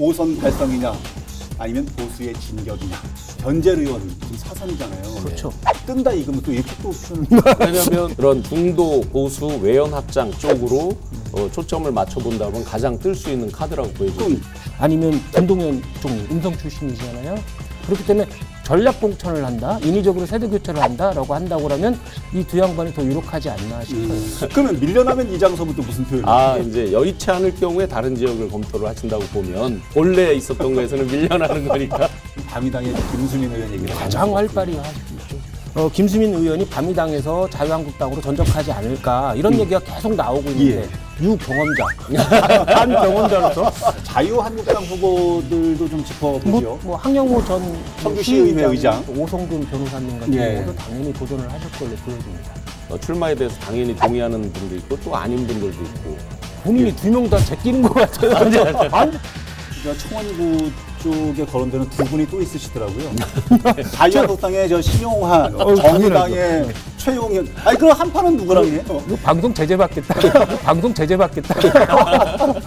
오선 달성이냐 아니면 보수의 진격이냐 변재를 의원 지금 사선이잖아요. 그렇죠. 뜬다 이거면 또 이렇게 또 표현. 왜냐하면 그런 중도 보수 외연 확장 쪽으로 어, 초점을 맞춰본다면 가장 뜰 수 있는 카드라고 보여집니다. 아니면 김동연 총리 음성 출신이잖아요. 그렇기 때문에 전략 공천을 한다, 인위적으로 세대 교체를 한다라고 한다고 하면 이 두 양반이 더 유력하지 않나 싶어요. 음, 그러면 밀려나면 또 무슨 표현이에요? 아 이제 여의치 않을 경우에 다른 지역을 검토를 하신다고 보면 본래 있었던 거에서는 밀려나는 거니까 밤이당의 김수민 의원 얘기를 가장 활발히 하시죠. 어, 김수민 의원이 밤이당에서 자유한국당으로 전적하지 않을까 이런 얘기가 계속 나오고 있는데 유경험자, 한 경험자로서 자유한국당 후보들도 좀 짚어보죠. 뭐, 뭐 항영호 전 청주시의회 의장. 오성근 변호사님 같은 예. 경우도 당연히 도전을 하실 걸로 보여집니다. 어, 출마에 대해서 당연히 동의하는 분도 있고 또 아닌 분들도 있고 본인이 두 명 다 제끼는 것 같아요. 아니, 저 청원구 쪽에 거론되는 두 분이 또 있으시더라고요. 자유한국당의 저 신용환, 어, 정의당의 최용현. 아니 그럼 한 판은 누구랑 해요? 이거 방송 제재 받겠다. 방송 제재 받겠다.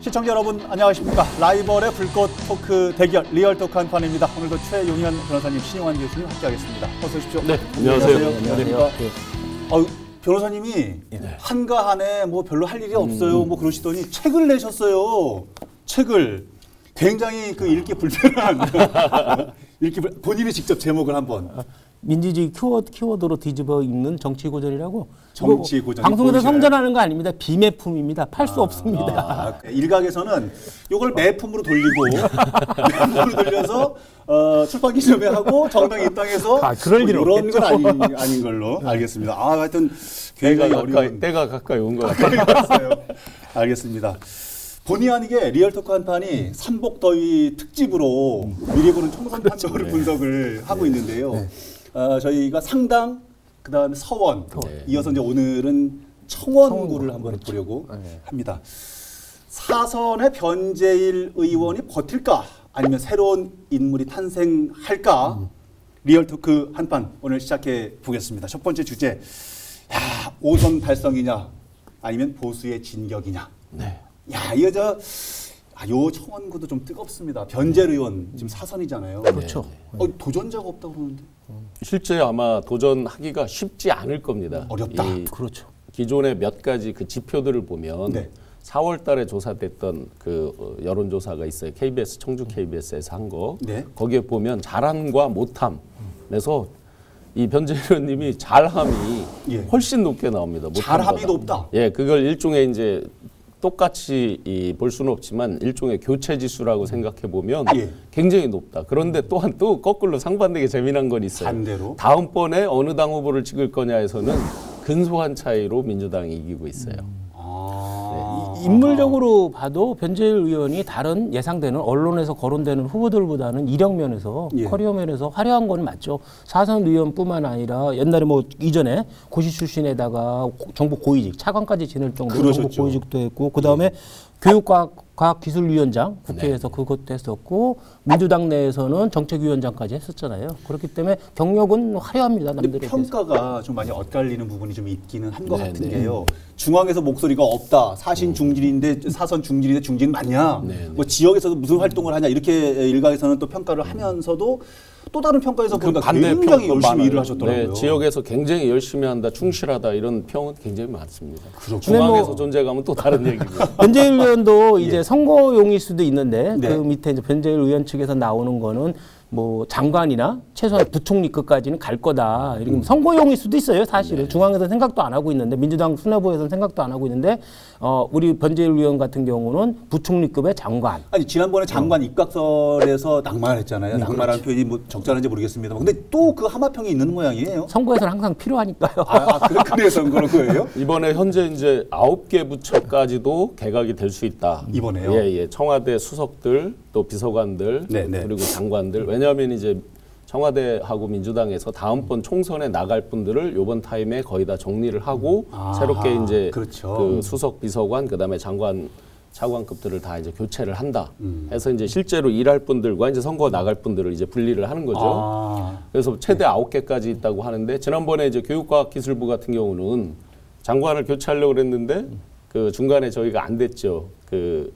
시청자 여러분 안녕하십니까? 라이벌의 불꽃 토크 대결 리얼 토크 한 판입니다. 오늘도 최용현 변호사님, 신용환 교수님 함께하겠습니다. 어서 오십시오. 네, 안녕하세요. 안녕하십니까? 어, 변호사님이 한가한에 뭐 별로 할 일이 없어요. 뭐 그러시더니 책을 내셨어요. 책을 굉장히 그 읽기 불편한 읽기 불... 본인이 직접 제목을 한번 민주주의 키워드, 키워드로 뒤집어 읽는 정치 고전이라고. 정치 이거 고전이 방송에서? 성전하는 거 아닙니다. 비매품입니다. 팔 수 없습니다. 아, 일각에서는 이걸 매품으로 돌리고 매품으로 돌려서 어, 출판 기념회 하고 정당 입당해서 아, 그럴 뭐 이런 건 없겠죠. 아닌, 아닌 걸로 알겠습니다. 아, 하여튼 때가 굉장히 가까이 어려운 때가 가까이 온 것 같아요. 알겠습니다. 본의 아니게 리얼토크 한 판이 삼복더위 특집으로 미리 보는 총선 판정을 분석을 하고 있는데요. 어, 저희가 상당, 그 다음에 서원, 네. 이어서 이제 오늘은 청원구를 한번 보려고 합니다. 사선의 변재일 의원이 버틸까? 아니면 새로운 인물이 탄생할까? 리얼토크 한판 오늘 시작해 보겠습니다. 첫 번째 주제. 야, 오선 달성이냐? 아니면 보수의 진격이냐? 네. 야, 이거 저, 아, 요 청원구도 좀 뜨겁습니다. 변재일 의원 지금 사선이잖아요. 그렇죠. 어, 도전자가 없다고 그러는데. 실제 아마 도전하기가 쉽지 않을 겁니다. 어렵다. 이 그렇죠. 기존의 몇 가지 그 지표들을 보면 네. 4월 달에 조사됐던 그 어, 여론조사가 있어요. KBS 청주 KBS에서 한 거. 네. 거기에 보면 잘함과 못함에서 이 변재 의원님이 잘함이 예. 훨씬 높게 나옵니다. 못함보다. 잘함이 높다. 예, 그걸 일종의 이제 똑같이 이, 볼 수는 없지만 일종의 교체 지수라고 생각해 보면 예. 굉장히 높다. 그런데 또한 또 거꾸로 상반되게 재미난 건 있어요. 반대로? 다음번에 어느 당 후보를 찍을 거냐에서는 근소한 차이로 민주당이 이기고 있어요. 아. 이- 인물적으로 봐도 변재일 의원이 다른 예상되는 언론에서 거론되는 후보들보다는 이력 면에서 예. 커리어 면에서 화려한 건 맞죠. 사선 의원뿐만 아니라 옛날에 뭐 이전에 고시 출신에다가 고- 정부 고위직 차관까지 지낼 정도로. 정부 고위직도 했고 그 다음에 교육과학 과학기술위원장 국회에서 그것도 했었고 민주당 내에서는 정책위원장까지 했었잖아요. 그렇기 때문에 경력은 화려합니다 근데 남들에 비해서. 평가가 좀 많이 엇갈리는 부분이 좀 있기는 한 것 네, 같은 네. 게요. 중앙에서 목소리가 없다. 사신 중진인데 사선 중진인데 중진 맞냐? 네, 네. 뭐 지역에서도 무슨 활동을 하냐? 이렇게 일각에서는 또 평가를 하면서도 또 다른 평가에서 보니까 굉장히 열심히 많아요. 일을 하셨더라고요. 네, 지역에서 굉장히 열심히 한다, 충실하다 이런 평은 굉장히 많습니다. 그렇군요. 중앙에서 뭐- 존재감은 또 다른 얘기고. 변재일 의원도 이제 선거용일 수도 있는데 예. 네. 그 밑에 이제 변재일 의원 측에서 나오는 거는 뭐 장관이나 최소한 부총리급까지는 갈 거다. 이렇게 선거용일 수도 있어요. 사실은 네. 중앙에서 생각도 안 하고 있는데 민주당 수뇌부에서는 생각도 안 하고 있는데 어 우리 변재일 의원 같은 경우는 부총리급의 장관. 아니 지난번에 장관 어. 입각설에서 낭만을 했잖아요. 네, 낭만이라는 표현이 뭐 적절한지 모르겠습니다. 근데 또 그 하마평이 있는 모양이에요. 선거에서는 항상 필요하니까요. 아, 아 그래, 그래서 그런 거예요? 이번에 현재 이제 아홉 개 부처까지도 개각이 될 수 있다. 이번에요? 예, 예. 청와대 수석들 또 비서관들 네, 네. 그리고 장관들. 왜냐하면 이제 청와대하고 민주당에서 다음번 총선에 나갈 분들을 이번 타임에 거의 다 정리를 하고 아, 새롭게 이제 그렇죠. 그 수석 비서관 그다음에 장관 차관급들을 다 이제 교체를 한다. 음. 해서 이제 실제로 일할 분들과 이제 선거 나갈 분들을 이제 분리를 하는 거죠. 아, 그래서 최대 아홉 개까지 있다고 하는데 지난번에 이제 교육과학기술부 같은 경우는 장관을 교체하려고 그랬는데 그 중간에 저희가 안 됐죠. 그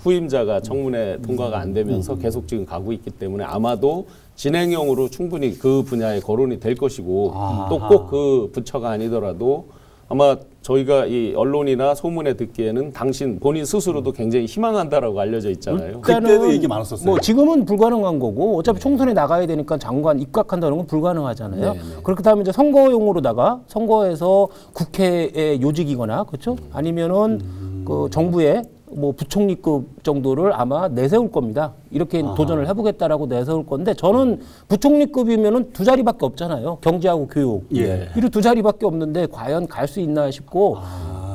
후임자가 청문회 통과가 안 되면서 계속 지금 가고 있기 때문에 아마도 진행형으로 충분히 그 분야에 거론이 될 것이고. 또 꼭 그 부처가 아니더라도 아마 저희가 이 언론이나 소문에 듣기에는 당신 본인 스스로도 굉장히 희망한다라고 알려져 있잖아요. 그때도 얘기 많았었어요. 뭐 지금은 불가능한 거고 어차피 총선에 나가야 되니까 장관 입각한다는 건 불가능하잖아요. 네, 네. 그렇게 하면 이제 선거용으로다가 선거에서 국회의 요직이거나 그렇죠? 아니면은 그 정부의 뭐 부총리급 정도를 아마 내세울 겁니다. 이렇게 도전을 해보겠다라고 내세울 건데 저는 부총리급이면은 두 자리밖에 없잖아요. 경제하고 교육. 예. 이루 두 자리밖에 없는데 과연 갈 수 있나 싶고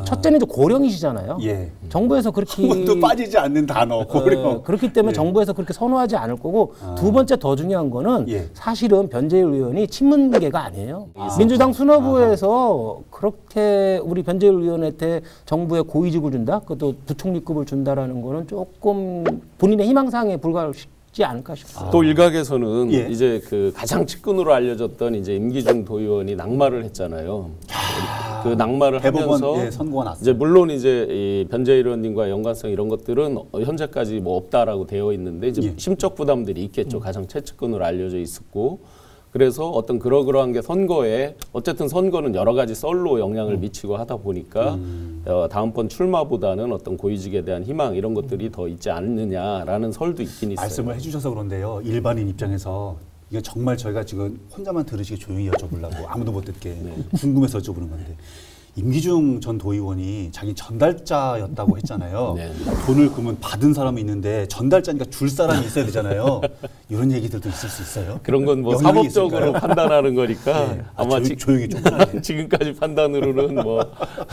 첫째는 이제 고령이시잖아요. 예. 정부에서 그렇게 그것도 빠지지 않는 단어 고령. 어, 그렇기 때문에 정부에서 그렇게 선호하지 않을 거고 두 번째 더 중요한 거는 예. 사실은 변재일 의원이 친문계가 아니에요. 민주당 수뇌부에서 그렇게 우리 변재일 의원한테 정부에 고위직을 준다, 그것도 부총리급을 준다라는 거는 조금 본인의 희망사항에 불과하 지 않을까 싶어요. 또 일각에서는 예. 이제 그 가장 측근으로 알려졌던 이제 임기중 도의원이 낙마를 했잖아요. 그 낙마를 대법원 하면서 예, 선고가 났어요. 이제 물론 이제 이 변재일 의원님과 연관성 이런 것들은 어, 현재까지 뭐 없다라고 되어 있는데 이제 예. 심적 부담들이 있겠죠. 가장 최측근으로 알려져 있었고 그래서 어떤 그러그러한 게 선거에 어쨌든 선거는 여러 가지 썰로 음. 영향을 미치고 하다 보니까 어, 다음번 출마보다는 어떤 고위직에 대한 희망 이런 것들이 더 있지 않느냐라는 설도 있긴 있어요. 말씀을 해주셔서 그런데요. 일반인 입장에서 이거 정말 저희가 지금 혼자만 들으시게 조용히 여쭤보려고 아무도 못 듣게 네. 궁금해서 여쭤보는 건데 임기중 전 도의원이 자기 전달자였다고 했잖아요. 네. 돈을 그러면 받은 사람이 있는데 전달자니까 줄 사람이 있어야 되잖아요. 이런 얘기들도 있을 수 있어요. 그런 건 뭐 사법적으로 있을까요? 판단하는 거니까 네. 아, 아마 조용- 지, 조용히 좀. 지금까지 판단으로는 뭐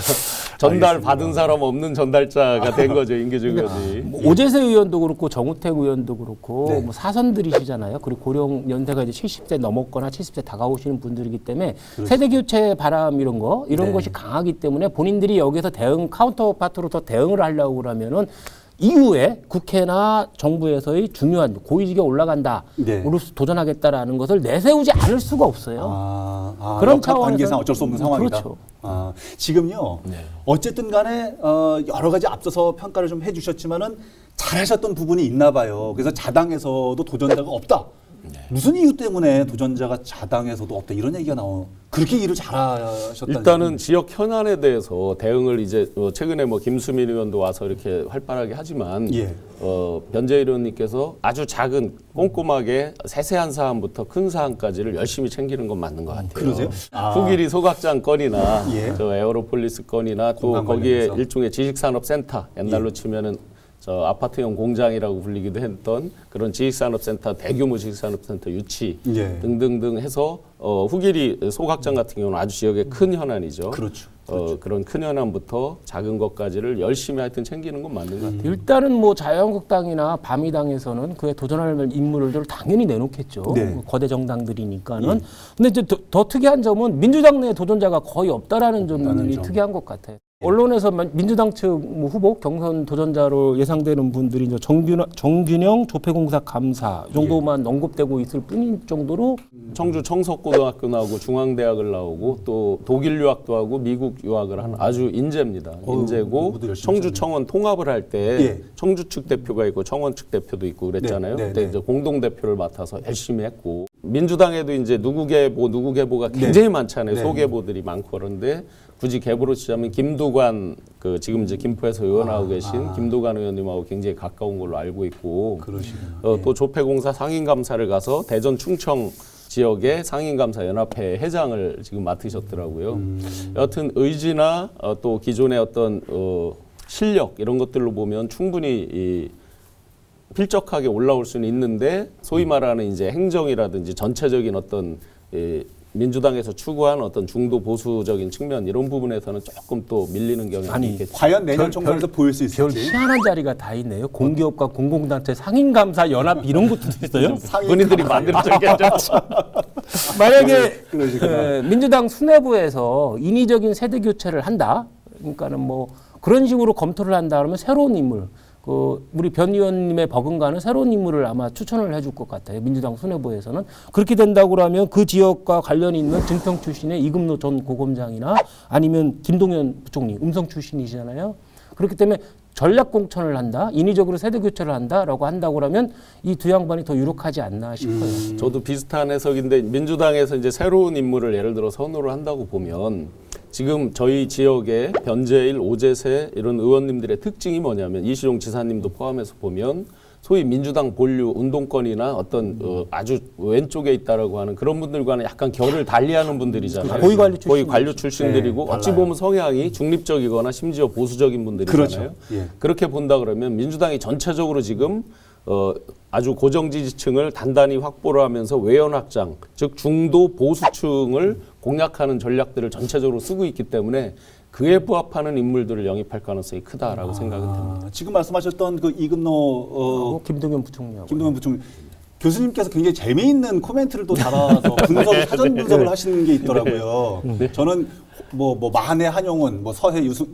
전달 받은 사람 없는 전달자가 된 거죠 임기중 의원이. 뭐 오재세 의원도 그렇고 정우택 의원도 그렇고 네. 뭐 사선들이시잖아요. 그리고 고령 연세가 이제 70세 넘었거나 70세 다가오시는 분들이기 때문에 세대 교체 바람 이런 거 이런 그렇죠. 네. 것이 강 하기 때문에 본인들이 여기서 대응 카운터 파트로 더 대응을 하려고 그러면은 이후에 국회나 정부에서의 중요한 고위직에 올라간다, 네. 도전하겠다라는 것을 내세우지 않을 수가 없어요. 아, 아, 그런 차원에서- 관계상 어쩔 수 없는 상황이다. 그렇죠. 아, 지금요. 네. 어쨌든 간에 어, 여러 가지 앞서서 평가를 좀 해주셨지만은 잘하셨던 부분이 있나 봐요. 그래서 자당에서도 도전자가 없다. 네. 무슨 이유 때문에 도전자가 자당에서도 없다 이런 얘기가 나오. 그렇게 일을 잘하셨다는. 일단은 지역 현안에 대해서 대응을 이제 어, 최근에 뭐 김수민 의원도 와서 이렇게 활발하게 하지만 예. 어, 변재일 의원님께서 아주 작은 꼼꼼하게 세세한 사안부터 큰 사안까지를 열심히 챙기는 건 맞는 것 같아요. 그러세요? 아. 후기리 소각장 건이나 예. 저 에어로폴리스 건이나 또 공간 거기에 관련해서. 예. 일종의 지식산업센터 옛날로 치면은 저 아파트형 공장이라고 불리기도 했던 그런 지식산업센터 대규모 지식산업센터 유치 예. 등등등 해서 어, 후기리 소각장 같은 경우는 아주 지역의 큰 현안이죠. 그렇죠. 어, 그런 큰 현안부터 작은 것까지를 열심히 하여튼 챙기는 건 맞는 것 같아요. 일단은 뭐 자유한국당이나 바미당에서는 그에 도전할 인물들을 당연히 내놓겠죠. 네. 뭐 거대 정당들이니까는. 근데 이제 더, 더 특이한 점은 민주당 내 도전자가 거의 없다라는 점이 점. 특이한 것 같아요. 언론에서 만- 민주당 측뭐 후보 경선 도전자로 예상되는 분들이 이제 정균, 정균영 조폐공사 감사 이 정도만 언급되고 있을 뿐인 정도로 청주 청석고등학교 나오고 중앙대학을 나오고 또 독일 유학도 하고 미국 유학을 한 아주 인재입니다. 어우, 인재고 공부도 열심히 청주 청원 통합을 할 때 예. 청주 측 대표가 있고 청원 측 대표도 있고 그랬잖아요. 네, 네, 그때 네. 이제 공동 대표를 맡아서 열심히 했고 민주당에도 이제 누구 계보 누구 계보가 네. 굉장히 많잖아요. 네. 소계보들이 많고 그런데 굳이 계보로 치자면 김두 관 그 지금 이제 김포에서 의원하고 계신 김두관 의원님하고 굉장히 가까운 걸로 알고 있고. 그러시구나. 어, 또 조폐공사 상인감사를 가서 대전 충청 지역의 상인감사 연합회 회장을 지금 맡으셨더라고요. 여하튼 의지나 어, 또 기존의 어떤 어, 실력 이런 것들로 보면 충분히 이 필적하게 올라올 수는 있는데 소위 말하는 이제 행정이라든지 전체적인 어떤 이 민주당에서 추구한 어떤 중도 보수적인 측면 이런 부분에서는 조금 또 밀리는 경향이 아니, 있겠죠. 과연 내년 별- 총선에서 보일 수 별 있을지. 희한한 자리가 다 있네요. 공기업과 공공단체 상인감사 연합 이런 것도 있어요. 본인들이 만들어졌겠죠. 만약에 그러시구나. 에, 민주당 수뇌부에서 인위적인 세대 교체를 한다. 그러니까는 뭐 그런 식으로 검토를 한다 그러면 새로운 인물 그 우리 변 의원님의 버금가는 새로운 인물을 아마 추천을 해줄 것 같아요. 민주당 수뇌부에서는 그렇게 된다고 그러면 그 지역과 관련이 있는 증평 출신의 이금노 전 고검장이나 아니면 김동연 부총리 음성 출신이잖아요. 그렇기 때문에 전략 공천을 한다, 인위적으로 세대 교체를 한다라고 한다고 그러면 이 두 양반이 더 유력하지 않나 싶어요. 저도 비슷한 해석인데 민주당에서 이제 새로운 인물을 예를 들어 선호를 한다고 보면 지금 저희 지역의 변재일, 오재세 이런 의원님들의 특징이 뭐냐면 이시용 지사님도 포함해서 보면 소위 민주당 본류 운동권이나 어떤 어, 아주 왼쪽에 있다라고 하는 그런 분들과는 약간 결을 달리하는 분들이잖아요. 고위 관료 고위. 관료 출신 들이고 네, 어찌. 보면 성향이 중립적이거나 심지어 보수적인 분들이잖아요. 그렇죠. 예. 그렇게 본다 그러면 민주당이 전체적으로 지금 어, 아주 고정 지지층을 단단히 확보를 하면서 외연 확장, 즉 중도 보수층을 공략하는 전략들을 전체적으로 쓰고 있기 때문에 그에 부합하는 인물들을 영입할 가능성이 크다라고 생각은 듭니다. 아, 지금 말씀하셨던 그 이금노 어, 김동연 부총리하고 김동연 부총리 교수님께서 굉장히 재미있는 코멘트를 또 달아서 분석 사전 분석을 하시는 게 있더라고요. 저는 뭐뭐 만해 한용운, 뭐 서해 유승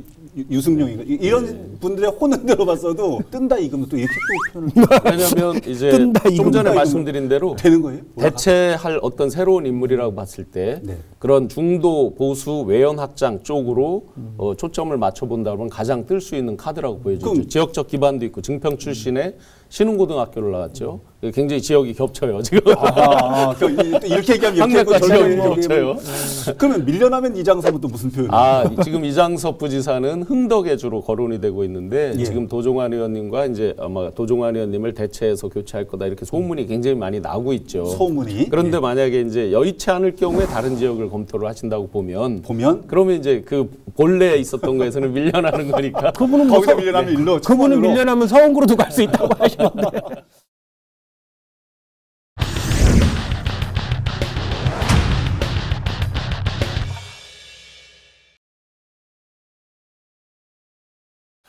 유승룡인가 이- 이런 분들의 혼은 들어봤어도 뜬다 이금노 또 이렇게 또 표현을 왜냐하면 이제 뜬다, 좀 이거 전에 말씀드린 대로 되는 거예요? 대체할 어떤 새로운 인물이라고 봤을 때 네. 그런 중도 보수 외연 확장 쪽으로 어, 초점을 맞춰본다면 가장 뜰 수 있는 카드라고 보여지죠. 그럼- 지역적 기반도 있고 증평 출신의 신흥고등학교를 나왔죠. 굉장히 지역이 겹쳐요 지금. 아, 아, 그 이- 또 이렇게 얘기하면 이렇게 학력과 지역이 겹쳐요. 얘기하면 그러면 밀려나면 이장섭은 또 무슨 표현이에요? 아 지금 이장섭 부지사는 흥덕에 주로 거론이 되고 있는데 예. 지금 도종환 의원님과 이제 아마 도종환 의원님을 대체해서 교체할 거다 이렇게 소문이 굉장히 많이 나고 있죠. 소문이 그런데 예. 만약에 이제 여의치 않을 경우에 다른 지역을 검토를 하신다고 보면 보면 그러면 이제 그 본래 있었던 거에서는 밀려나는 거니까 그분은 뭐 거기다 서- 밀려나면 일로 그분은. 밀려나면 서원구로도 갈 수 있다고 하시 는데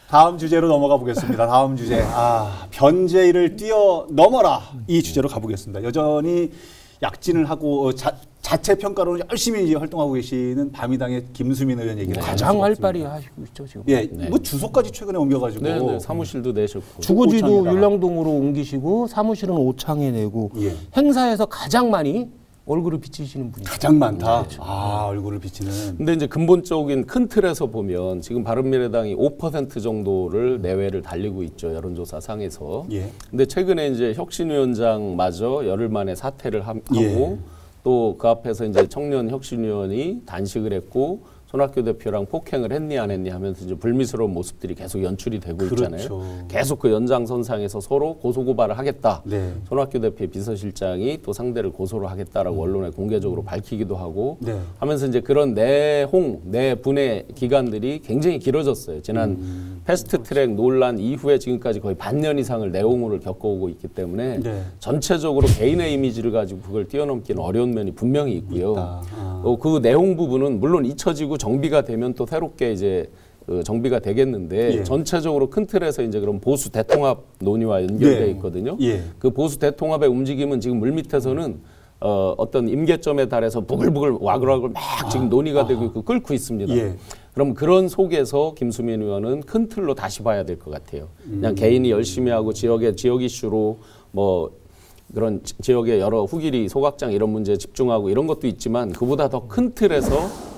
다음 주제로 넘어가 보겠습니다. 다음 주제. 아, 변제일을 뛰어 넘어라. 이 주제로 가보겠습니다. 여전히 약진을 하고 어, 자, 자체 평가로는 열심히 이제 활동하고 계시는 바미당의 김수민 의원 얘기를 가장 활발히 하시고 있죠 지금. 예, 뭐 주소까지 최근에 옮겨가지고 네, 네, 사무실도 내셨고 주거지도 오창에다가. 율령동으로 옮기시고 사무실은 오창에 내고 예. 행사에서 가장 많이 얼굴을 비치시는 분이죠. 가장 많다. 그렇죠. 아, 얼굴을 비치는. 근데 이제 근본적인 큰 틀에서 보면 지금 바른미래당이 5% 정도를 내외를 달리고 있죠 여론조사 상에서. 예. 근데 최근에 이제 혁신위원장마저 열흘 만에 사퇴를 함- 하고 예. 또그 앞에서 이제 청년 혁신위원이 단식을 했고 손학규 대표랑 폭행을 했니 안 했니 하면서 이제 불미스러운 모습들이 계속 연출이 되고 있잖아요. 그렇죠. 계속 그 연장선상에서 서로 고소 고발을 하겠다. 네. 손학규 대표의 비서실장이 또 상대를 고소를 하겠다라고 언론에 공개적으로 밝히기도 하고 네. 하면서 이제 그런 내홍, 내분의 기간들이 굉장히 길어졌어요. 지난 음. 패스트트랙 논란 이후에 지금까지 거의 반년 이상을 내홍으로 겪어오고 있기 때문에 네. 전체적으로 개인의 이미지를 가지고 그걸 뛰어넘기는 어려운 면이 분명히 있고요. 아. 어, 그 내용 부분은 물론 잊혀지고 정비가 되면 또 새롭게 이제 어, 정비가 되겠는데 예. 전체적으로 큰 틀에서 이제 그런 보수 대통합 논의와 연결돼 네. 있거든요. 예. 그 보수 대통합의 움직임은 지금 물밑에서는 어, 어떤 임계점에 달해서 부글부글 와글와글 막 지금 논의가 되고 있고 끓고 있습니다. 예. 그럼 그런 속에서 김수민 의원은 큰 틀로 다시 봐야 될 것 같아요. 음. 그냥 개인이 열심히 하고 지역의 지역 이슈로 뭐 그런 지- 지역의 여러 후기리 소각장 이런 문제에 집중하고 이런 것도 있지만 그보다 더 큰 틀에서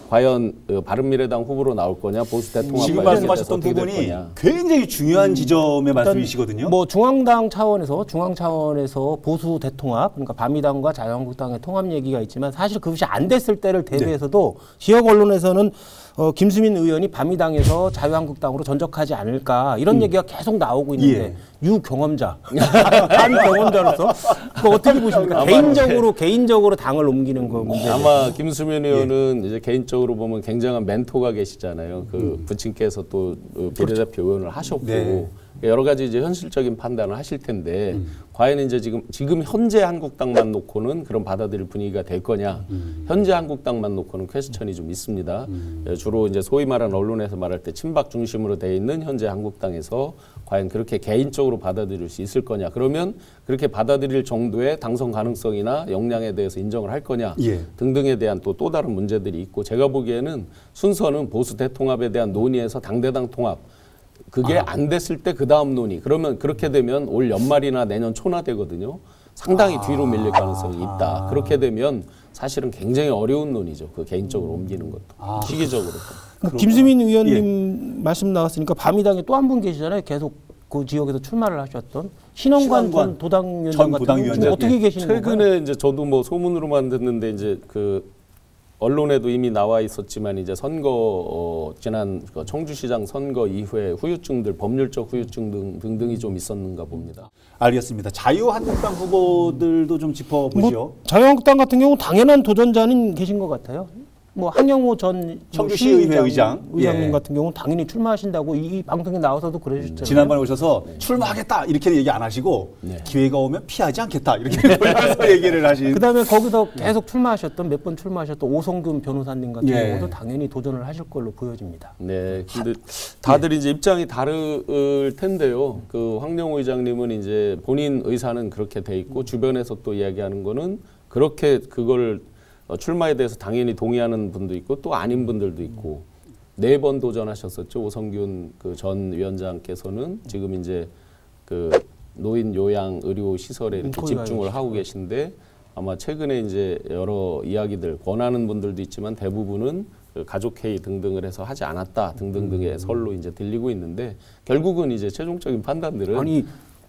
과연 어, 바른미래당 후보로 나올 거냐 보수 대통합과 지금 말씀하셨던 부분이. 굉장히 중요한 지점의 말씀이시거든요. 뭐 중앙당 차원에서 중앙 차원에서 보수 대통합 그러니까 바미당과 자유한국당의 통합 얘기가 있지만 사실 그것이 안 됐을 때를 대비해서도 네. 지역 언론에서는 어, 김수민 의원이 바미당에서 자유한국당으로 전적하지 않을까 이런 얘기가 계속 나오고 있는데 예. 유 경험자 한 경험자로서 그거 어떻게 보십니까? 개인적으로 개인적으로 당을 옮기는 거 문제. 아마 김수민 의원은 이제 개인적으로 보면 굉장한 멘토가 계시잖아요. 그 부친께서 또 어, 비례대표 의원을 하셨고 네. 여러 가지 이제 현실적인 판단을 하실 텐데 과연 이제 지금 지금 현재 한국당만 놓고는 그런 받아들일 분위기가 될 거냐? 현재 한국당만 놓고는 퀘스천이 좀 있습니다. 예, 주로 이제 소위 말하는 언론에서 말할 때 친박 중심으로 돼 있는 현재 한국당에서 과연 그렇게 개인적으로 받아들일 수 있을 거냐? 그러면 그렇게 받아들일 정도의 당선 가능성이나 역량에 대해서 인정을 할 거냐? 예. 등등에 대한 또또 다른 문제들이 있고 제가 보기에는 순서는 보수 대통합에 대한 논의에서 당대당 통합 그게 안 됐을 때 그 다음 논의. 그러면 그렇게 되면 올 연말이나 내년 초나 되거든요. 상당히 뒤로 밀릴 가능성이 있다. 그렇게 되면 사실은 굉장히 어려운 논의죠. 그 개인적으로 옮기는 것도 시기적으로. 뭐 김수민 의원님 말씀 나왔으니까 바미당에 또 한 분 계시잖아요. 계속 그 지역에서 출마를 하셨던 신원관 전 도당위원장 전 같은. 경우 어떻게 예. 계시는 건가요? 최근에 이제 저도 뭐 소문으로만 듣는데 이제 그 언론에도 이미 나와 있었지만 이제 선거 어, 지난 그 청주시장 선거 이후에 후유증들 법률적 후유증 등 등등이 좀 있었는가 봅니다. 알겠습니다. 자유한국당 후보들도 좀 짚어보시죠. 뭐 자유한국당 같은 경우 당연한 도전자는 계신 것 같아요. 뭐 황영호 전 청주시의회 시의장, 의장. 의장님 예. 같은 경우 당연히 출마하신다고 이, 이 방송에 나와서도 그러셨잖아요. 지난번에 오셔서 출마하겠다 이렇게 얘기 안 하시고 네. 기회가 오면 피하지 않겠다 이렇게 돌려서 얘기를 하신. 그다음에 거기서 계속 출마하셨던 몇 번 출마하셨던 오성균 변호사님 같은 예. 경우도 당연히 도전을 하실 걸로 보여집니다. 네, 근데 다들 이제 입장이 다를 텐데요. 그 황영호 의장님은 이제 본인 의사는 그렇게 돼 있고 주변에서 또 이야기하는 거는 그렇게 그걸 어, 출마에 대해서 당연히 동의하는 분도 있고 또 아닌 분들도 있고 네 번 도전하셨었죠. 오성균 그 전 위원장께서는 지금 이제 그 노인 요양 의료 시설에 이렇게 집중을 하고 계신데 아마 최근에 이제 여러 이야기들 권하는 분들도 있지만 대부분은 그 가족 회의 등등을 해서 하지 않았다 등등등의 설로 이제 들리고 있는데 결국은 이제 최종적인 판단들은 아니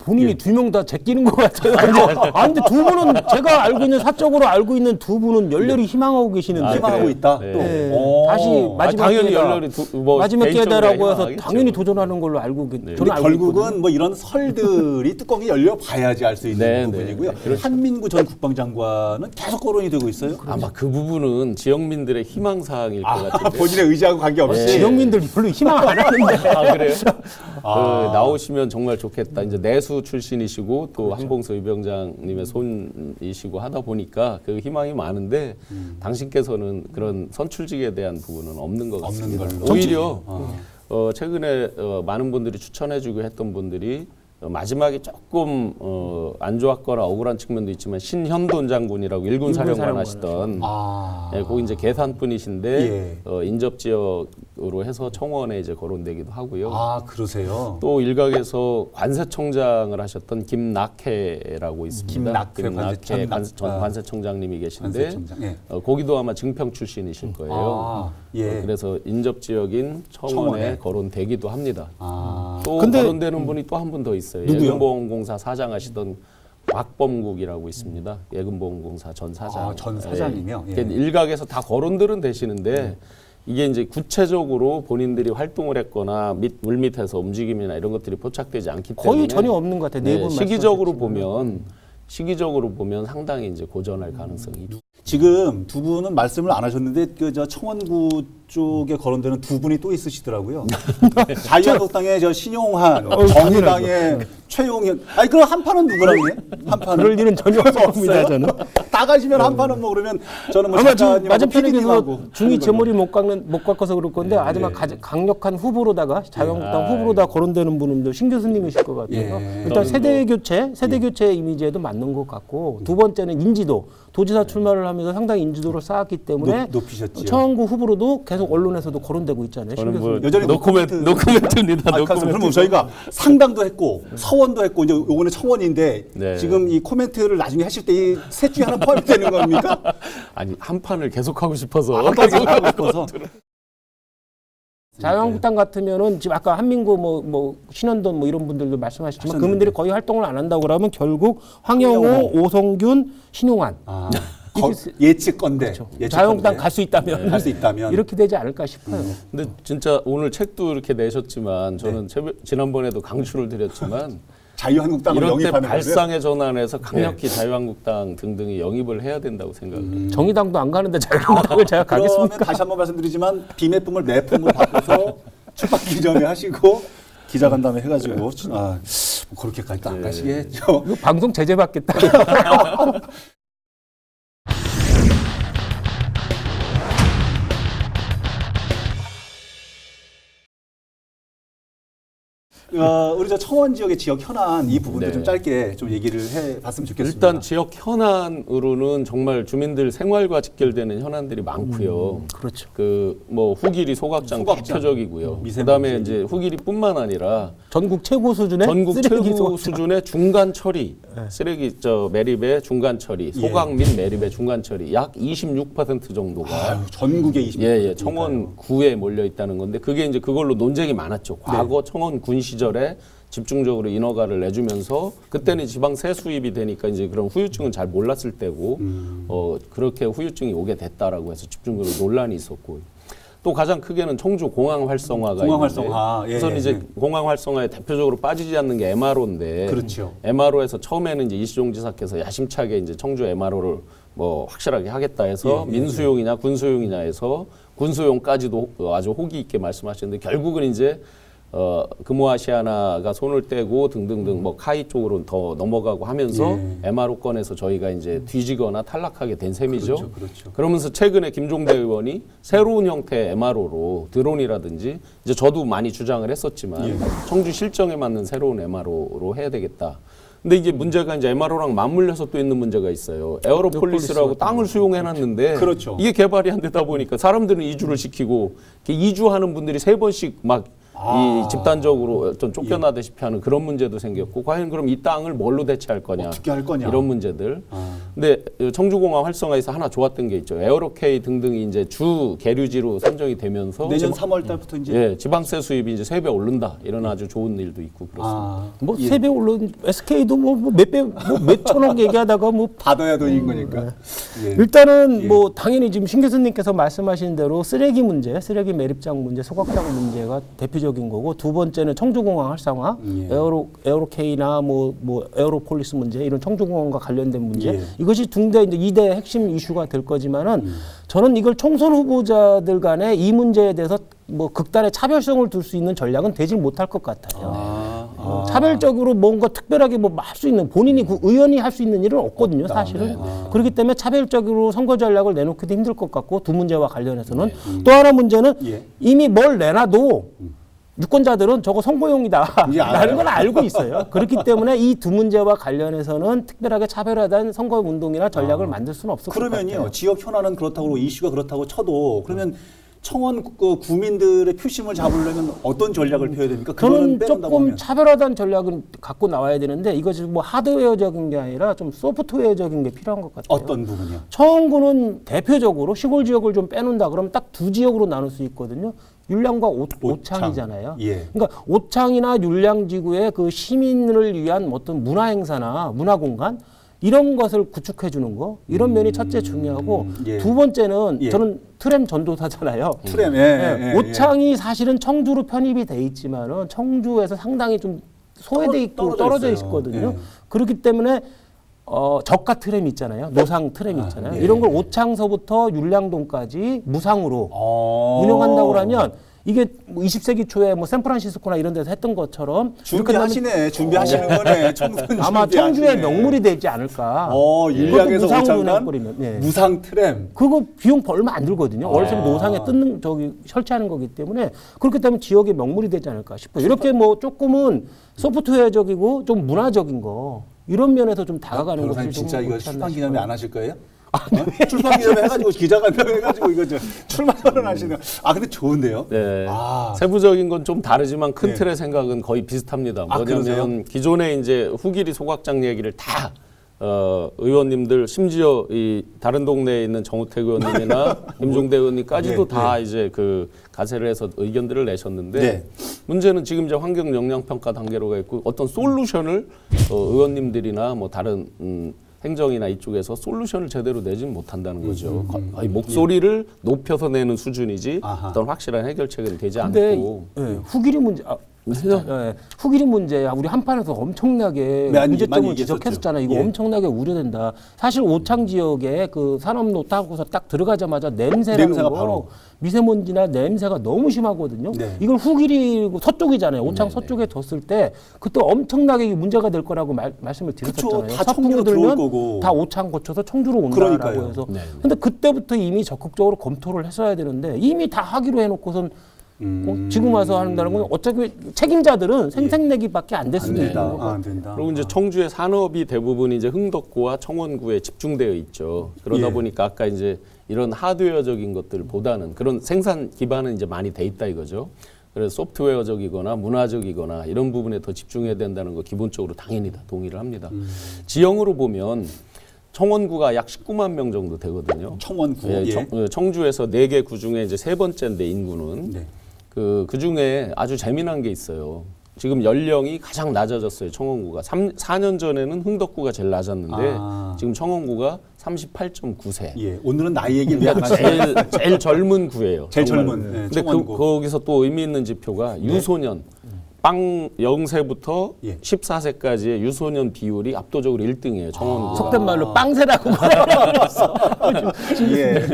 본인이 두 명 다 제끼는 것 같아요. 아 근데 두 분은 제가 알고 있는 사적으로 알고 있는 두 분은 열렬히 희망하고 계시는데 아, 희망하고 네. 있다. 네. 또 네. 오. 다시 아, 마지막 당연히 기회다. 뭐 마지막 개인적으로 기회다라고 해서. 당연히 도전하는 걸로 알고 계- 네. 저는 근데 알고 있거든요. 결국은 뭐 이런 설들이 뚜껑이 열려 봐야지 알 수 있는 네, 부분이고요. 네, 네, 그렇죠. 한민구 전 국방장관은 계속 거론이 되고 있어요. 아마 그 부분은 지역민들의 희망 사항일 것 아, 같은데. 본인의 의지하고 관계없이. 네. 지역민들 별로 희망 안 하는데 아 그래요? 아. 그 나오시면 정말 좋겠다. 이제 내수 출신이시고 또 한봉수 의병장님의 손이시고 하다 보니까 그 희망이 많은데 당신께서는 그런 선출직에 대한 부분은 없는 것 같습니다. 걸로. 오히려 아. 어, 최근에 어, 많은 분들이 추천해주고 했던 분들이 어, 마지막에 조금 어, 안 좋았거나 억울한 측면도 있지만 신현돈 장군이라고 일군 사령관 사령관 하시던 아. 예, 거기 이제 계산분이신데 예. 어, 인접 지역 으로 해서 청원에 이제 거론되기도 하고요. 아, 그러세요. 또 일각에서 관세청장을 하셨던 김낙혜라고 있습니다. 김낙회 관세청- 관세, 전 아. 관세청장님이 계신데 관세청장. 예. 어, 거기도 아마 증평 출신이실 거예요. 아, 예. 어, 그래서 인접 지역인 청원에, 청원에. 거론되기도 합니다. 아. 또 근데- 거론되는 분이 또 한 분 더 있어요. 누구요? 예금보험공사 사장하시던 곽범국이라고 있습니다. 예금보험공사 전 사장. 아, 전 사장이며? 예. 예. 그러니까 일각에서 다 거론들은 되시는데 이게 이제 구체적으로 본인들이 활동을 했거나 밑, 물 밑에서 움직임이나 이런 것들이 포착되지 않기 때문에 거의 전혀 없는 것 같아요. 네 네, 분 시기적으로 말씀하셨지만. 보면 시기적으로 보면 상당히 이제 고전할 가능성이 있죠. 지금 두 분은 말씀을 안 하셨는데 그 저 청원구 쪽에 거론되는 두 분이 또 있으시더라고요. 자유한국당의 저 신용한, 어, 정의당의 최용현. 아니 그럼 한 판은 누구랑 해? 한 판은 그럴 일은 전혀 없습니다. 저는 다 가시면 한 판은 뭐 그러면 저는 뭐 아마 지금 맞은편에 PD님하고 제 머리 못 깎는 못 깎아서 그럴 건데 예. 아주 막 가- 강력한 후보로다가 자유한국당 아, 후보로다 거론되는 분은 신 교수님이실 것 같아요. 예. 일단 세대 교체, 세대 교체 이미지에도 맞는 것 같고 두 번째는 인지도. 도지사 출마를 하면서 상당히 인지도를 쌓았기 때문에 높- 높이셨지요. 청원구 후보로도 계속 언론에서도 거론되고 있잖아요. 신 저는 뭐 교수님. 여전히 노코멘트 노코멘트- 노코멘트입니다. 아, 노코멘트. 그럼 저희가 상당도 했고 서원도 했고 이제 요거는 청원인데 네. 지금 이 코멘트를 나중에 하실 때 이 셋 중에 하나 포함이 되는 겁니까? 아니 한 판을 계속 하고 싶어서 한 판씩 하고 싶어서. 자유한국당 같으면은 지금 아까 한민구 뭐, 뭐 신현돈 뭐 이런 분들도 말씀하셨지만 하셨는데. 그분들이 거의 활동을 안 한다고 그러면 결국 황영호. 오성균, 신용환 아, 거- 예측 건데. 그렇죠. 예측 자유한국당. 갈 수 있다면 네, 갈수 있다면. 이렇게 되지 않을까 싶어요. 근데 진짜 오늘 책도 이렇게 내셨지만 저는 제- 지난번에도 강추를 드렸지만 자유한국당을 이런 때 영입하는 거예요. 발상의 전환에서 강력히 자유한국당 등등이 영입을 해야 된다고 생각합니다. 정의당도 안 가는데 자유한국당을 제가 그러면 가겠습니까? 다시 한번 말씀드리지만 비매품을 매품으로 바꿔서 출판기점에 하시고 기자 간담회 해가지고 아, 뭐 그렇게까지 안 네. 가시겠죠. 이거 방송 제재 받겠다. 어, 우리 저 청원 지역의 지역 현안 이 부분도 네. 좀 짧게 좀 얘기를 해봤으면 좋겠습니다. 일단 지역 현안으로는 정말 주민들 생활과 직결되는 현안들이 많고요. 그렇죠. 그 뭐 후기리 소각장, 소각장. 대표적이고요. 미세먼지. 그다음에 이제 후기리뿐만 아니라 전국 최고 수준의 전국 쓰레기 최고 소각- 수준의 중간 처리 쓰레기 저 매립의 중간 처리 소각 및 매립의 중간 처리 약 26% 정도가 아유, 전국에 20. 예, 예, 청원 구에 몰려 있다는 건데 그게 이제 그걸로 논쟁이 많았죠. 과거 청원 군 시절 에 집중적으로 인허가를 내주면서 그때는 지방 세 수입이 되니까 이제 그런 후유증은 잘 몰랐을 때고 어 그렇게 후유증이 오게 됐다라고 해서 집중적으로 논란이 있었고 또 가장 크게는 청주 공항 활성화가 공항 활성화, 예, 우선 예, 이제 예. 공항 활성화에 대표적으로 빠지지 않는 게 MRO인데 그렇죠. MRO에서 처음에는 이제 이시종 지사께서 야심차게 이제 청주 MRO를 뭐 확실하게 하겠다 해서 예, 예, 민수용이냐 군수용이냐 해서 군수용까지도 아주 호기 있게 말씀하셨는데 결국은 이제 어 금호아시아나가 손을 떼고 등등등 뭐 카이 쪽으로 더 넘어가고 하면서 예. MRO 건에서 저희가 이제 뒤지거나 탈락하게 된 셈이죠. 그렇죠, 그렇죠. 그러면서 최근에 김종대 의원이 새로운 형태의 MRO로 드론이라든지 이제 저도 많이 주장을 했었지만 예. 청주 실정에 맞는 새로운 MRO로 해야 되겠다. 근데 이게 문제가 이제 MRO랑 맞물려서 또 있는 문제가 있어요. 에어로폴리스라고 땅을 수용해 놨는데 그렇죠. 이게 개발이 안 되다 보니까 사람들은 이주를 시키고 이주하는 분들이 세 번씩 막 이 아. 집단적으로 어떤 쫓겨나다시피 하는 그런 문제도 생겼고 과연 그럼 이 땅을 뭘로 대체할 거냐 어떻게 할 거냐. 이런 문제들. 아. 근데 청주공항 활성화에서 하나 좋았던 게 있죠. 에어로케이 등등이 이제 주 계류지로 선정이 되면서 내년 지방- 3월 달부터 이제 예, 지방세 수입이 이제 세배 오른다. 이런 아주 좋은 일도 있고 그렇습니다. 아, 뭐 예. 세배 올른 SK도 뭐 몇 배 뭐 몇천억 얘기하다가 뭐 받아야 돈인 거니까. 예. 일단은 뭐 당연히 지금 신 교수님께서 말씀하신 대로 쓰레기 문제, 쓰레기 매립장 문제, 소각장 문제가 대표적 인 거고 두 번째는 청주공항 활성화, 예. 에어로 에어로케이나 뭐 뭐 에어로폴리스 문제 이런 청주공항과 관련된 문제 예. 이것이 중대 이제 이대 핵심 이슈가 될 거지만은 음. 저는 이걸 총선 후보자들 간에 이 문제에 대해서 뭐 극단의 차별성을 둘 수 있는 전략은 되지 못할 것 같아요. 아, 어, 차별적으로 뭔가 특별하게 뭐 할 수 있는 본인이 그 의원이 할 수 있는 일은 없거든요, 없다. 사실은. 네, 네. 그렇기 때문에 차별적으로 선거 전략을 내놓기도 힘들 것 같고 두 문제와 관련해서는 또 하나 문제는 예. 이미 뭘 내놔도 유권자들은 저거 선거용이다. 라는 걸 알고 있어요. 그렇기 때문에 이 두 문제와 관련해서는 특별하게 차별화된 선거 운동이나 전략을 만들 수는 없을 것 그러면요. 지역 현안은 그렇다고 이슈가 그렇다고 쳐도 그러면 청원 구- 그 구민들의 표심을 잡으려면 어떤 전략을 펴야 됩니까? 저는 조금. 차별화된 전략은 갖고 나와야 되는데 이것이 뭐 하드웨어적인 게 아니라 좀 소프트웨어적인 게 필요한 것 같아요. 어떤 부분이요? 청구는 대표적으로 시골 지역을 좀 빼놓는다 그러면 딱 두 지역으로 나눌 수 있거든요. 율량과 오, 오창. 오창이잖아요. 예. 그러니까 오창이나 율량 지구의 그 시민을 위한 어떤 문화 행사나 문화 공간 이런 것을 구축해 주는 거 이런 면이 첫째 중요하고 예. 두 번째는 예. 저는 트램 전도사잖아요. 트램, 예, 예, 예, 예. 오창이 사실은 청주로 편입이 돼 있지만은 청주에서 상당히 좀 소외돼 있고 떨어져 떨어져. 있거든요. 예. 그렇기 때문에 어, 저가 트램 있잖아요. 노상 트램 있잖아요. 예. 이런 걸 오창서부터 율량동까지 무상으로 어. 운영한다고 하면 이게 뭐 20세기 초에 뭐 샌프란시스코나 이런 데서 했던 것처럼 준비하시네, 준비하시는 거네. 청소년 아마. 청주의 명물이 되지 않을까. 어, 일량에서 무상으로 오창간 내버리면. 예. 무상 트램. 그거 비용 얼마 안 들거든요. 아. 월세 노상에 뜯는 저기 설치하는 거기 때문에 그렇기 때문에 지역의 명물이 되지 않을까 싶어요. 이렇게 뭐 조금은 소프트웨어적이고 좀 문화적인 거 이런 면에서 좀 다가가는 것이 좀 진짜 이거 출판 기념회. 안 하실 거예요? 어? 출판 기념회 해가지고 기자간담 해가지고 이거 저 출마 선언하시는. 아 근데 좋은데요? 네. 아. 세부적인 건 좀 다르지만 큰 네. 틀의 생각은 거의 비슷합니다. 아, 뭐냐면 그러세요? 기존에 이제 후기리 소각장 얘기를 다 어, 의원님들 심지어 이 다른 동네에 있는 정우택 의원님이나 김종대 의원님까지도 네, 다 이제 그 가세를 해서 의견들을 내셨는데 네. 문제는 지금 이제 환경 영향 평가 단계로 가 있고 어떤 솔루션을 어, 의원님들이나 뭐 다른 음, 행정이나 이쪽에서 솔루션을 제대로 내지는 못한다는 거죠. 거- 거의 목소리를 높여서 내는 수준이지 음, 아하. 어떤 확실한 해결책은 되지 않고 예, 후기리 문제 아, 예, 후기리 문제 우리 한판에서 엄청나게 많이- 문제점을 많이 지적했었잖아요. 얘기했었죠. 이거 예. 엄청나게 우려된다. 사실 오창 지역에 그 산업로 타고서 딱 들어가자마자 냄새라는 냄새가 거 바로. 미세먼지나 냄새가 너무 심하거든요. 네. 이걸 후기리 서쪽이잖아요. 오창 서쪽에 뒀을 때 그때 엄청나게 이게 문제가 될 거라고 말, 말씀을 드렸었잖아요. 다 청주로 들어올 들면 거고. 다 오창 거쳐서 청주로 온다라고 그러니까요. 해서 네. 근데 그때부터 이미 적극적으로 검토를 했어야 되는데 이미 다 하기로 해놓고선 음. 어, 지금 와서 한다는 건 어차피 책임자들은 생색내기밖에 안될안 수도. 있고 아, 안 된다. 그리고 이제 청주의 산업이 대부분 이제 흥덕구와 청원구에 집중되어 있죠. 그러다 예. 보니까 아까 이제 이런 하드웨어적인 것들보다는 그런 생산 기반은 이제 많이 돼 있다 이거죠. 그래서 소프트웨어적이거나 문화적이거나 이런 부분에 더 집중해야 된다는 거 기본적으로 당연히 다 동의를 합니다. 음. 지형으로 보면 청원구가 약 19만 명 정도 되거든요. 청원구. 예, 예. 청, 어, 청주에서 네 개 구 중에 이제 세 번째인데 인구는 네. 그, 그 중에 아주 재미난 게 있어요. 지금 연령이 가장 낮아졌어요, 청원구가. 3, 4년 전에는 흥덕구가 제일 낮았는데 아. 지금 청원구가 38.9세. 예. 오늘은 나이 얘기를 왜안 그러니까? 제일, 제일 젊은 구예요. 제일 정말로. 젊은, 예, 근데 그, 청원구. 거기서 또 의미 있는 지표가 유소년. 빵 0세부터 예. 14세까지의 유소년 비율이 압도적으로 1등이에요, 청원구가. 속된 말로 빵새라고 말해버렸어. 예.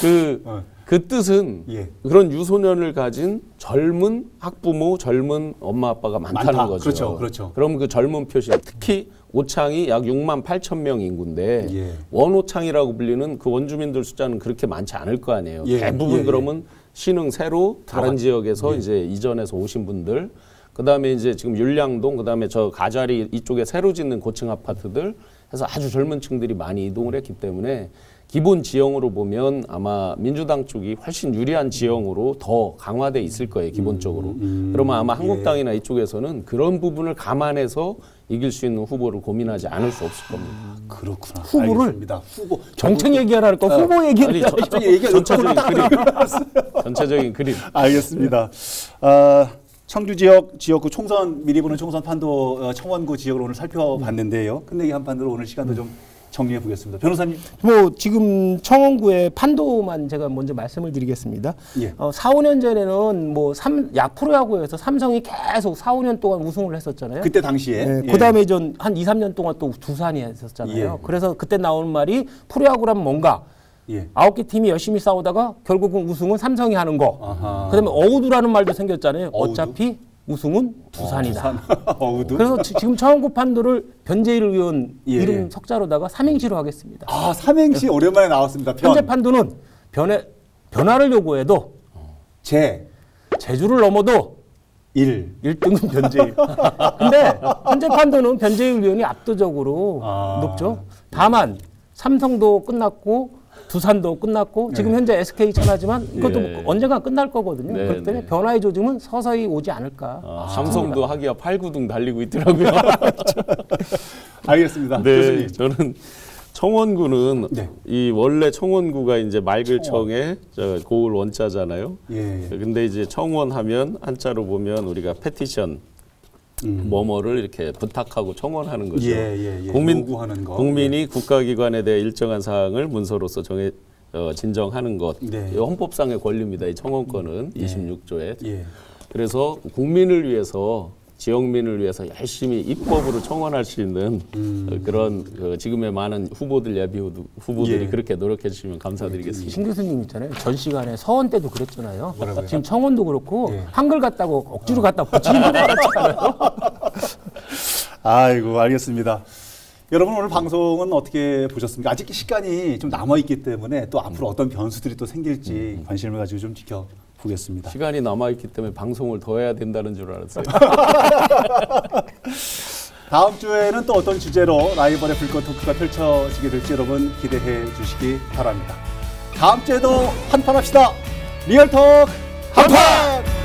그, 어. 그 뜻은 예. 그런 유소년을 가진 젊은 학부모, 젊은 엄마 아빠가 많다는 많다. 거죠. 그렇죠, 그렇죠. 그럼 그 젊은 표시, 특히 오창이 약 6만 8천 명 인구인데 예. 원오창이라고 불리는 그 원주민들 숫자는 그렇게 많지 않을 거 아니에요. 예, 대부분 예, 예. 그러면 신흥 새로 다른 지역에서 이제 이전해서 오신 분들, 그다음에 이제 지금 율량동, 그다음에 저 가자리 이쪽에 새로 짓는 고층 아파트들 해서 아주 젊은 층들이 많이 이동을 했기 때문에 기본 지형으로 보면 아마 민주당 쪽이 훨씬 유리한 지형으로 더 강화돼 있을 거예요 기본적으로. 그러면 아마 한국당이나 이쪽에서는 그런 부분을 감안해서 이길 수 있는 후보를 고민하지 않을 수 없을 겁니다. 그렇구나. 후보를 알겠습니다. 후보 정책 얘기하라는 거 후보 얘기를 갑자기 얘기가 전체적인 그림, 전체적인 그림. 알겠습니다. 아, 청주 지역 지역구 총선 미리 보는 총선 판도 어, 청원구 지역을 오늘 살펴봤는데요. 끝내기 한 판으로 오늘 시간도 좀 정리해 보겠습니다. 변호사님. 뭐 지금 청원구의 판도만 제가 먼저 말씀을 드리겠습니다. 예. 어, 4, 5년 전에는 뭐 삼, 야 프로야구에서 삼성이 계속 4, 5년 동안 우승을 했었잖아요. 그때 당시에 네, 예. 그다음에 전 한 2, 3년 동안 또 두산이 했었잖아요. 예. 그래서 그때 나오는 말이 프로야구라면 뭔가 예. 아홉 개 팀이 열심히 싸우다가 결국은 우승은 삼성이 하는 거. 아하. 그다음에 어우두라는 말도 생겼잖아요. 어우두? 어차피 우승은 두산이다. 어우드. 그래서 지- 지금 청원구 판도를 변재일 의원 예. 이름 석자로다가 삼행시로 하겠습니다. 아 삼행시 오랜만에 나왔습니다. 현재 편. 판도는 변해, 변화를 요구해도 제 제주를 넘어도 일. 1등은 변재일. 근데 현재 판도는 변재일 의원이 압도적으로 아. 높죠. 다만 삼성도 끝났고 두산도 끝났고 지금 현재 SK 천하지만 이것도 네. 언젠가 끝날 거거든요. 네, 그렇기 때문에 네. 변화의 조짐은 서서히 오지 않을까. 아, 삼성도 하기야 8, 9등 달리고 있더라고요. 알겠습니다. 네, 교수님. 저는 청원구는 네. 이 원래 청원구가 이제 맑을 청에 저 고을 원자잖아요. 예. 근데 이제 청원하면 한자로 보면 우리가 페티션 음. 뭐뭐를 이렇게 부탁하고 청원하는 거죠. 예, 예, 예. 국민 요구하는 거. 국민이 국가기관에 대해 일정한 사항을 문서로서 정해 어, 진정하는 것. 네. 이 헌법상의 권리입니다. 이 청원권은 26조에. 예. 그래서 국민을 위해서 지역민을 위해서 열심히 입법으로 청원할 수 있는 어, 그런 그 지금의 많은 후보들 예비 후보- 후보들이 음. 예. 그렇게 노력해 주시면 감사드리겠습니다. 신 교수님 있잖아요. 전 시간에 서원 때도 그랬잖아요. 뭐라고요? 지금 청원도 그렇고 예. 한글 같다고 억지로 갖다 붙이는 거 같잖아요. 아이고 알겠습니다. 여러분 오늘 방송은 어떻게 보셨습니까? 아직 시간이 좀 남아 있기 때문에 또 앞으로 어떤 변수들이 또 생길지 관심을 가지고 좀 지켜 보겠습니다. 시간이 남아 있기 때문에 방송을 더 해야 된다는 줄 알았어요. 다음 주에는 또 어떤 주제로 라이벌의 불꽃 토크가 펼쳐지게 될지 여러분 기대해 주시기 바랍니다. 다음 주에도 한판 합시다. 리얼 톡 한판!